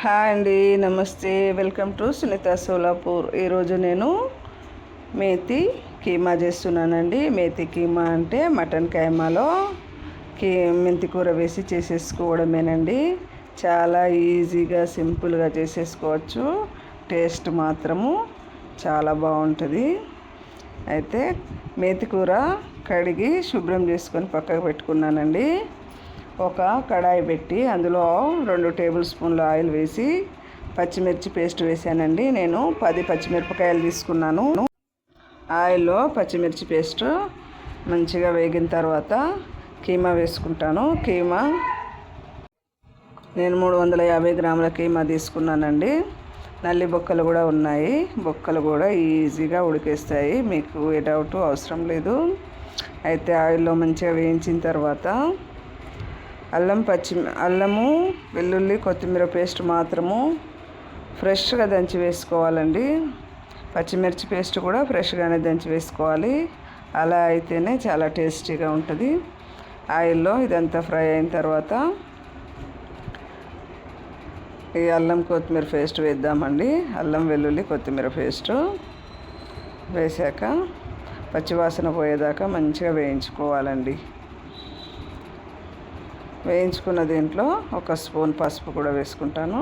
Hi అండి నమస్తే. Welcome to Sunita Solapur. ఈరోజు నేను మేతి కీమా చేస్తున్నానండి. మేతి కీమా అంటే మటన్ కైమాలో కీ మెంతి కూర వేసి చేసేసుకోవడమేనండి. చాలా ఈజీగా సింపుల్గా చేసేసుకోవచ్చు. టేస్ట్ మాత్రము చాలా బాగుంటుంది. అయితే మేతి కూర కడిగి శుభ్రం చేసుకొని పక్కకు పెట్టుకున్నానండి. ఒక కడాయి పెట్టి అందులో రెండు టేబుల్ స్పూన్ల ఆయిల్ వేసి పచ్చిమిర్చి పేస్ట్ వేసానండి. నేను పది పచ్చిమిరపకాయలు తీసుకున్నాను. ఆయిల్లో పచ్చిమిర్చి పేస్ట్ మంచిగా వేగిన తర్వాత కీమా వేసుకుంటాను. కీమా నేను మూడు వందల యాభై గ్రాముల కీమా తీసుకున్నానండి. నల్లి బొక్కలు కూడా ఉన్నాయి. బొక్కలు కూడా ఈజీగా ఉడికేస్తాయి. మీకు ఏ డౌట్ అవసరం లేదు. అయితే ఆయిల్లో మంచిగా వేయించిన తర్వాత అల్లం పచ్చి అల్లము వెల్లుల్లి కొత్తిమీర పేస్ట్ మాత్రము ఫ్రెష్గా దంచి వేసుకోవాలండి. పచ్చిమిర్చి పేస్ట్ కూడా ఫ్రెష్గానే దంచి వేసుకోవాలి. అలా అయితేనే చాలా టేస్టీగా ఉంటుంది. ఆయిల్లో ఇదంతా ఫ్రై అయిన తర్వాత ఈ అల్లం కొత్తిమీర పేస్ట్ వేద్దామండి. అల్లం వెల్లుల్లి కొత్తిమీర పేస్ట్ వేసాక పచ్చివాసన పోయేదాకా మంచిగా వేయించుకోవాలండి. వేయించుకున్న దీంట్లో ఒక స్పూన్ పసుపు కూడా వేసుకుంటాను.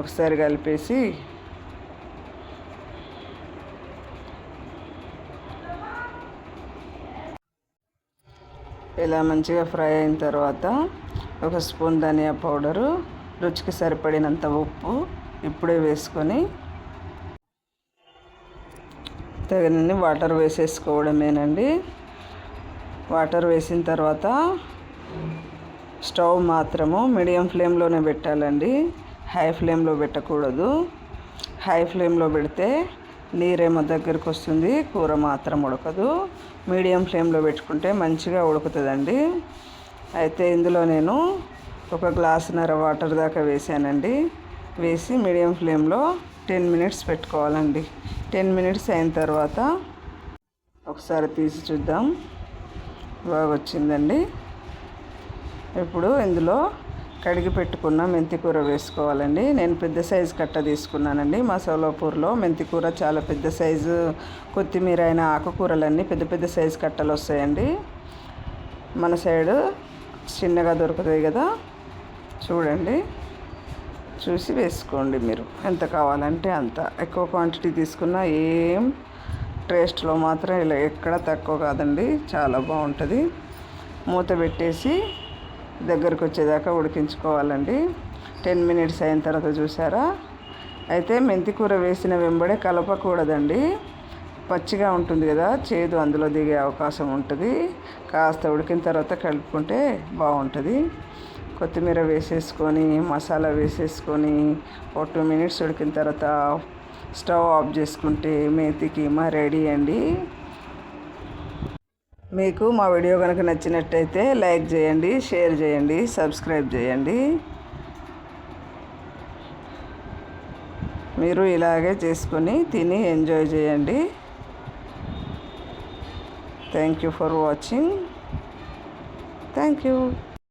ఒకసారి కలిపేసి ఇలా మంచిగా ఫ్రై అయిన తర్వాత ఒక స్పూన్ ధనియా పౌడరు రుచికి సరిపడినంత ఉప్పు ఇప్పుడే వేసుకొని తగినన్ని వాటర్ వేసేసుకోవడమేనండి. వాటర్ వేసిన తర్వాత స్టవ్ మాత్రము మీడియం ఫ్లేమ్లోనే పెట్టాలండి. హై ఫ్లేమ్లో పెట్టకూడదు. హై ఫ్లేమ్లో పెడితే నీరేమో దగ్గరికి వస్తుంది కూర మాత్రం ఉడకదు. మీడియం ఫ్లేమ్లో పెట్టుకుంటే మంచిగా ఉడుకుతుందండి. అయితే ఇందులో నేను ఒక గ్లాసున్నర వాటర్ దాకా వేసానండి. వేసి మీడియం ఫ్లేమ్లో టెన్ మినిట్స్ పెట్టుకోవాలండి. టెన్ మినిట్స్ అయిన తర్వాత ఒకసారి తీసి చూద్దాం. బాగా వచ్చిందండి. ఇప్పుడు ఇందులో కడిగి పెట్టుకున్న మెంతికూర వేసుకోవాలండి. నేను పెద్ద సైజు కట్ట తీసుకున్నానండి. మా సోలాపూర్లో మెంతికూర చాలా పెద్ద సైజు కొత్తిమీర అయిన ఆకుకూరలన్నీ పెద్ద పెద్ద సైజు కట్టలు వస్తాయండి. మన సైడు చిన్నగా దొరుకుతాయి కదా. చూడండి. చూసి వేసుకోండి మీరు. ఎంత కావాలంటే అంత. ఎక్కువ క్వాంటిటీ తీసుకున్నా ఏం టేస్ట్లో మాత్రం ఇలా ఎక్కడ తక్కువ కాదండి. చాలా బాగుంటుంది. మూత పెట్టేసి దగ్గరకు వచ్చేదాకా ఉడికించుకోవాలండి. టెన్ మినిట్స్ అయిన తర్వాత చూసారా? అయితే మెంతి కూర వేసిన వెంబడే కలపకూడదండి. పచ్చిగా ఉంటుంది కదా చేదు అందులో దిగే అవకాశం ఉంటుంది. కాస్త ఉడికిన తర్వాత కలుపుకుంటే బాగుంటుంది. కొత్తిమీర వేసేసుకొని మసాలా వేసేసుకొని ఒక టూ మినిట్స్ ఉడికిన తర్వాత స్టవ్ ఆఫ్ చేసుకుంటే మేతి కీమా రెడీ అండి. మీకు మా వీడియో కనుక నచ్చినట్టయితే లైక్ చేయండి షేర్ చేయండి సబ్స్క్రైబ్ చేయండి. మీరు ఇలాగే చేసుకొని తిని ఎంజాయ్ చేయండి. Thank you for watching thank you